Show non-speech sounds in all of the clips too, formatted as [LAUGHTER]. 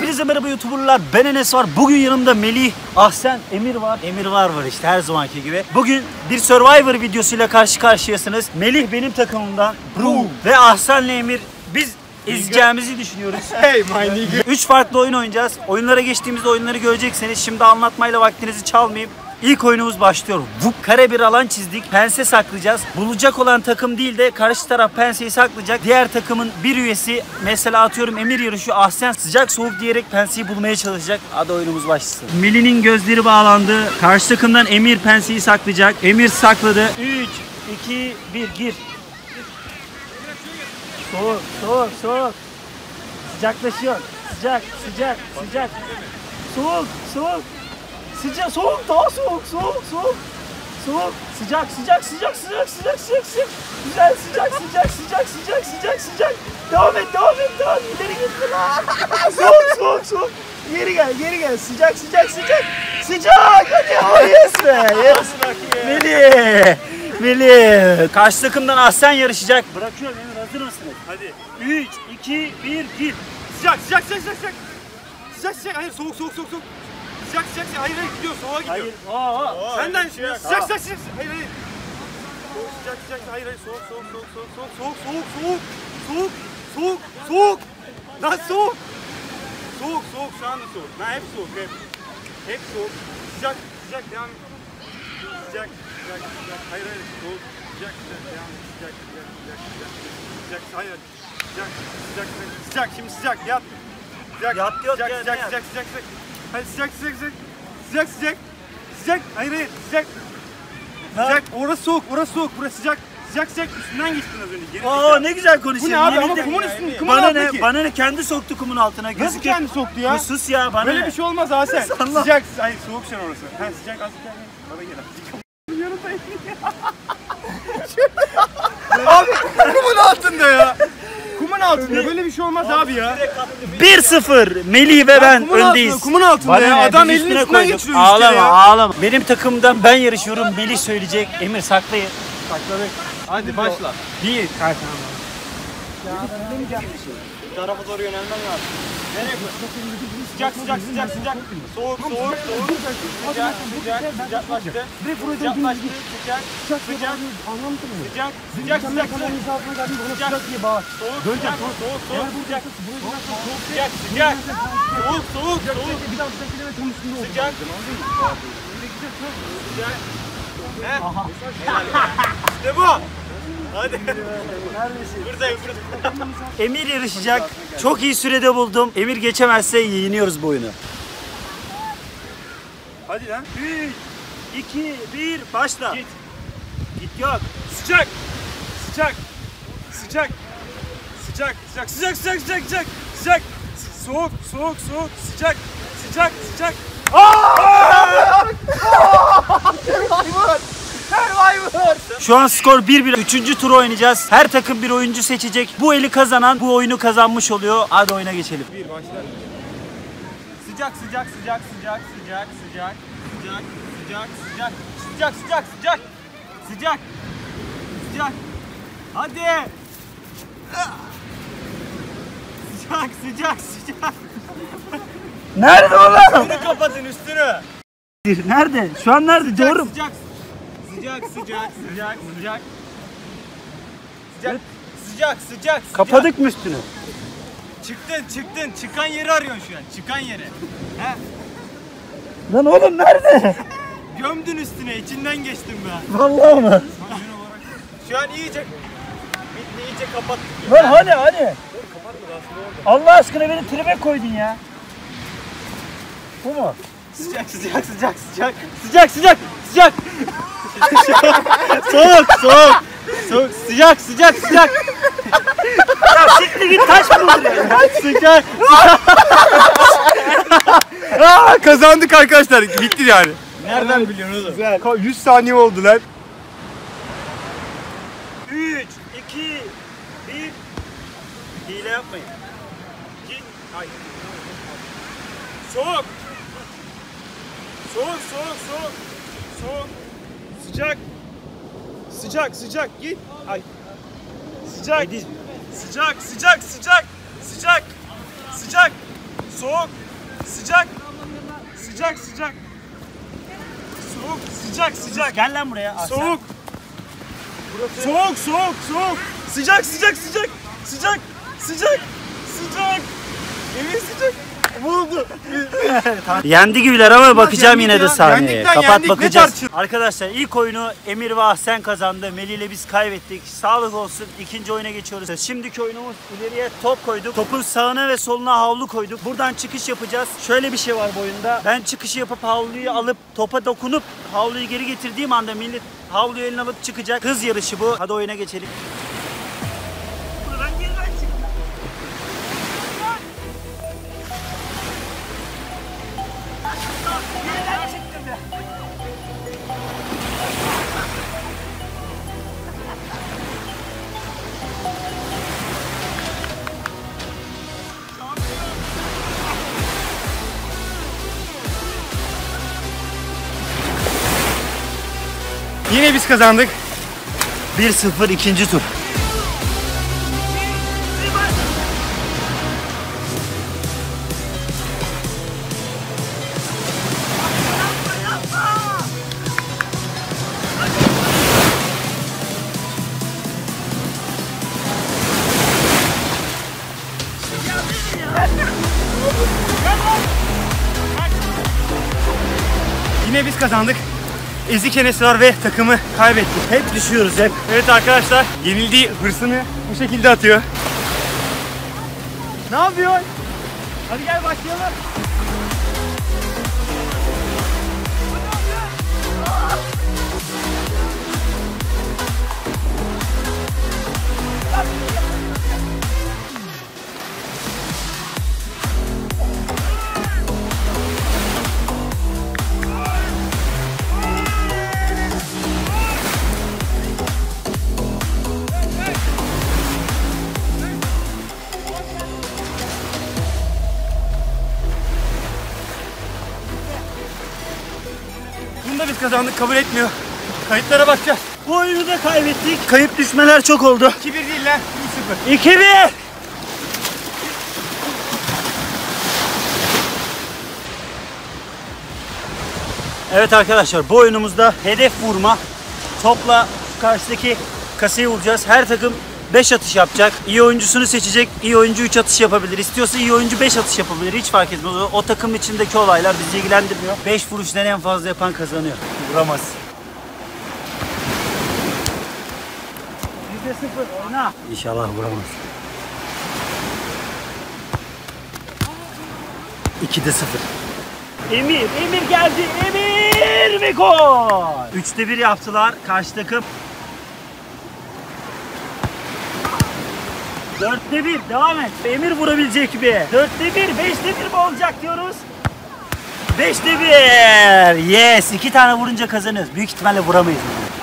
Hepinize merhaba YouTuber'lar. Ben Enes var. Bugün yanımda Melih, Ahsen, Emir var. Emir var var işte her zamanki gibi. Bugün bir Survivor videosuyla karşı karşıyasınız. Melih benim takımımdan. Bro. Ve Ahsen'le Emir biz izleyeceğimizi düşünüyoruz. [LAUGHS] Hey my nigga. Üç farklı oyun oynayacağız. Oyunlara geçtiğimizde oyunları göreceksiniz. Şimdi anlatmayla vaktinizi çalmayayım. İlk oyunumuz başlıyor. Vup kare bir alan çizdik. Pense saklayacağız. Bulacak olan takım değil de karşı taraf penseyi saklayacak. Diğer takımın bir üyesi mesela atıyorum Emir yarışı Ahsen sıcak soğuk diyerek penseyi bulmaya çalışacak. Hadi oyunumuz başlasın. Milli'nin gözleri bağlandı. Karşı takımdan Emir penseyi saklayacak. Emir sakladı. 3, 2, 1 gir. Soğuk, soğuk, soğuk. Sıcaklaşıyor. Sıcak, sıcak, sıcak. Soğuk, soğuk. Sıcak, soğuk, daha soğuk, soğuk, soğuk. Soğuk, sıcak, sıcak, sıcak, sıcak, sıcak, sıcak, sıcak. Güzel, sıcak, sıcak, sıcak, sıcak, sıcak, sıcak. Devam et, devam et, devam et. İleri git lan. soğuk, soğuk, soğuk. Geri gel, geri gel. Sıcak, sıcak, sıcak. Sıcak, hadi. Oh yes be, yes. Melih, Melih. Karşı takımdan Ahsen yarışacak. Bırakıyorum Emir, hazır mısınız? Hadi. 3, 2, 1, 1. Sıcak sıcak sıcak sıcak sıcak. Sıcak sıcak hayır soğuk soğuk soğuk soğuk. Sıcak sıcak sıcak hayır hayır gidiyor soğuğa gidiyor. Hayır. Aa, aa. Senden sıcak sıcak sıcak sıcak hayır hayır. Soğuk sıcak sıcak hayır hayır soğuk soğuk soğuk soğuk soğuk soğuk soğuk soğuk soğuk soğuk soğuk lan soğuk. Soğuk soğuk şu anda soğuk. Ben hep soğuk hep. Hep soğuk. Sıcak sıcak devam et. Sıcak sıcak sıcak hayır hayır soğuk. Sıcak sıcak devam et. Sıcak sıcak sıcak sıcak. Sıcak hayır. Sıcak sıcak sıcak. Sıcak şimdi sıcak yat. Sıcak, Yat yok sıcak, sıcak, ne yat? sıcak, sıcak, sıcak. Hadi sıcak, sıcak, sıcak. Sıcak, sıcak. Sıcak, hayır, hayır, sıcak. Sıcak, orası soğuk, orası soğuk, burası sıcak. Sıcak, sıcak, üstünden geçtin az önce. Geri Oo ne güzel konuşuyor. Bu ne abi ama ederim. kumun üstünde, kumun Bana alttaki. ne? Bana ne? Kendi soktu kumun altına. Nasıl Gözüküyor. kendi soktu ya? Bir sus ya bana Böyle ne? bir şey olmaz ha [LAUGHS] sen. Sıcak, hayır soğuk an orası. Ha sıcak, az sıcak. Bana gel. Abi kumun altında ya. Kumun altında böyle bir şey olmaz abi ya. 1-0 Melih ve ben kumun altında, öndeyiz. kumun altında Bana ya. Adam Biz elinin üstüne üstünden geçiriyor işte Ağlama ya. ağlama. Benim takımdan ben yarışıyorum. Melih söyleyecek. Emir saklayın. Sakladık. Hadi başla. Bir. Tarafa doğru yönelmem lazım. Nereye Sıcak sıcak sıcak sıcak. Soğuk soğuk soğuk. Sıcak sıcak sıcaklaştı. Sıcaklaştı sıcak sıcak sıcak. Sıcak sıcak sıcak sıcak. Sıcak diye bağır. Soğuk sıcak soğuk soğuk soğuk sıcak. Sıcak sıcak. Soğuk soğuk soğuk. Sıcak. Sıcak. Heh. İşte bu. Hadi. Neredesin? Buradayım burada. Emir yarışacak. Çok iyi sürede buldum. Emir geçemezse yeniyoruz bu oyunu. Hadi lan. 3, 2, 1 başla. Git. Git yok. Sıcak. Sıcak. Sıcak. Sıcak. Sıcak. Sıcak sıcak sıcak sıcak. Sıcak. Soğuk soğuk soğuk sıcak. Sıcak sıcak. Aa! Aa! Aa! Şu an skor 1-1. Üçüncü tur oynayacağız. Her takım bir oyuncu seçecek. Bu eli kazanan bu oyunu kazanmış oluyor. Hadi oyuna geçelim. Bir başla. Sıcak. Sıcak. Sıcak. Sıcak. Sıcak. Sıcak. Sıcak. Sıcak. Sıcak. Sıcak. Sıcak. Sıcak. Sıcak. Sıcak. Hadi. Sıcak. Sıcak. Sıcak. Nerede oğlum? Üstünü kapatın üstünü. Nerede? Şu an nerede? Doğru. mu? Sıcak. Sıcak. Sıcak. Sıcak. Sıcak. Sıcak. Sıcak. Sıcak. Kapadık mı üstünü? Çıktın çıktın. Çıkan yeri arıyorsun şu an. Çıkan yeri. He? Lan oğlum nerede? Gömdün üstüne. içinden geçtim ben. Vallahi mı? Şu an iyice bitti iyice kapattık. Lan hadi hadi. Allah aşkına beni tribe koydun ya. Bu mu? Sıcak sıcak sıcak sıcak. Sıcak sıcak sıcak. Soğuk soğuk. Soğuk sıcak sıcak sıcak. Ya siktir git taş mı vuruyor? sıcak. Aa, kazandık arkadaşlar. Bitti yani. Nereden biliyorsun oğlum? Güzel. 100 saniye oldu lan. 3, 2, 1. Hile yapmayın. Git. Ay. Soğuk. Soğuk soğuk soğuk. Soğuk. Sıcak. Sıcak sıcak git. Ay. Sıcak. Sıcak sıcak sıcak. Sıcak. Sıcak. Soğuk. Sıcak. Sıcak sıcak. Soğuk. Sıcak sıcak. Gel lan buraya. Aslan. Soğuk. Soğuk soğuk soğuk. Sıcak sıcak sıcak. Sıcak. Sıcak. Sıcak. Emir sıcak. Buldu. [LAUGHS] Yendi gibiler ama bakacağım yine de sahneye. Yendik lan, Kapat yendik. Bakacağız. Arkadaşlar ilk oyunu Emir ve Ahsen kazandı. Melih ile biz kaybettik. Sağlık olsun. İkinci oyuna geçiyoruz. Şimdiki oyunumuz ileriye top koyduk. Topun sağına ve soluna havlu koyduk. Buradan çıkış yapacağız. Şöyle bir şey var bu oyunda. Ben çıkışı yapıp havluyu alıp topa dokunup havluyu geri getirdiğim anda millet havluyu eline alıp çıkacak. Hız yarışı bu. Hadi oyuna geçelim. Yine biz kazandık. 1-0 ikinci tur. Yine biz kazandık. Ezik Enes var ve takımı kaybettik. Hep düşüyoruz hep. Evet arkadaşlar yenildiği hırsını bu şekilde atıyor. Ne yapıyorsun? Hadi gel başlayalım. Biz kazandık kabul etmiyor. Kayıtlara bakacağız. Bu oyunu da kaybettik. Kayıp düşmeler çok oldu. 2-1 değil lan 3-0. 2-1. Evet arkadaşlar bu oyunumuzda hedef vurma. Topla karşıdaki kasayı vuracağız. Her takım 5 atış yapacak. İyi oyuncusunu seçecek. İyi oyuncu 3 atış yapabilir. İstiyorsa iyi oyuncu 5 atış yapabilir. Hiç fark etmez. O, o takım içindeki olaylar bizi ilgilendirmiyor. 5 vuruştan en fazla yapan kazanıyor. Vuramaz. %0 oyna. İnşallah vuramaz. 2'de 0. Emir, Emir geldi. Emir ve gol. 3'te 1 yaptılar karşı takım. 4'te 1 devam et. Emir vurabilecek mi? 4'te 1, 5'te 1 mi olacak diyoruz? 5'te 1. Yes. 2 tane vurunca kazanıyoruz. Büyük ihtimalle vuramayız.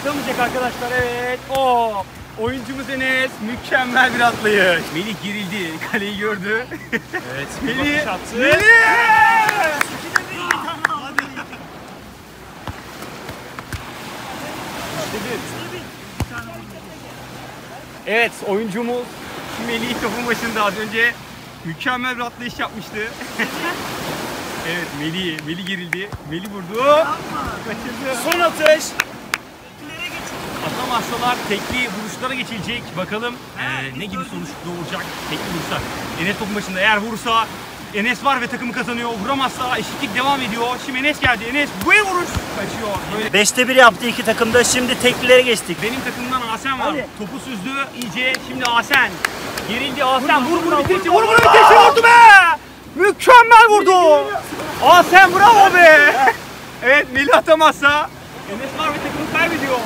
Atamayacak arkadaşlar evet. O oyuncumuz Enes mükemmel bir atlayış. Melih gerildi. Kaleyi gördü. Evet. Melih. Melih. Evet oyuncumuz Melih topun başında az önce mükemmel bir atlayış yapmıştı. [LAUGHS] evet Melih, Melih gerildi. Melih vurdu. Kaçırdı. Son atış. Atamazsalar tekli vuruşlara geçilecek. Bakalım eee, ne gibi sonuç doğuracak tekli vuruşlar. Enes topun başında eğer vurursa Enes var ve takımı kazanıyor. Vuramazsa eşitlik devam ediyor. Şimdi Enes geldi. Enes bu vuruş kaçıyor. Böyle 5'te 1 yaptı iki takımda. Şimdi teklilere geçtik. benim takımdan Asen var. Hadi. Topu süzdü iyice. Şimdi Asen. Gerildi Asen. Vur bunu bitirsin. vurma, Vur bunu vurma. bitirsin. Vurdu be. Mükemmel vurdu. Asen bravo be. evet Melih atamazsa Enes var ve takımı kaybediyor.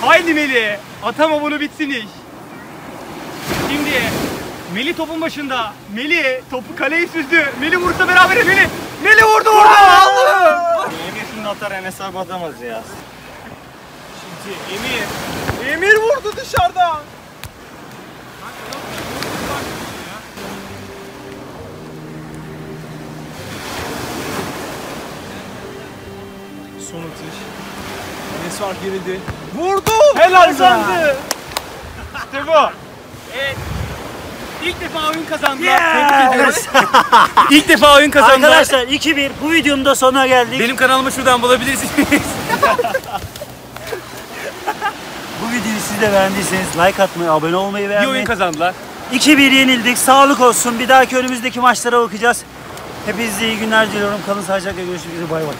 Haydi Melih. Atama bunu bitsin iş. Şimdi Melih topun başında. Melih topu kaleye süzdü. Melih vursa beraberiz Melih. Melih vurdu vurdu. Aldı. Emir şimdi atar Enes abi atamaz ya. Şimdi Emir. Emir vurdu dışarıdan. Son atış. Enes var gerildi. Vurdu. Helal Kazandı. İşte bu. Evet. İlk defa oyun kazandılar. Tebrik ediyorum. Yes! [LAUGHS] İlk defa oyun kazandılar. Arkadaşlar 2-1 bu videonun da sonuna geldik. Benim kanalımı şuradan bulabilirsiniz. [LAUGHS] Bu videoyu siz de beğendiyseniz like atmayı, abone olmayı İyi beğenmeyi. oyun kazandılar. 2-1 yenildik. Sağlık olsun. Bir dahaki önümüzdeki maçlara bakacağız. Hepinize iyi günler diliyorum. Kalın sağlıcakla görüşmek üzere. Bay bay.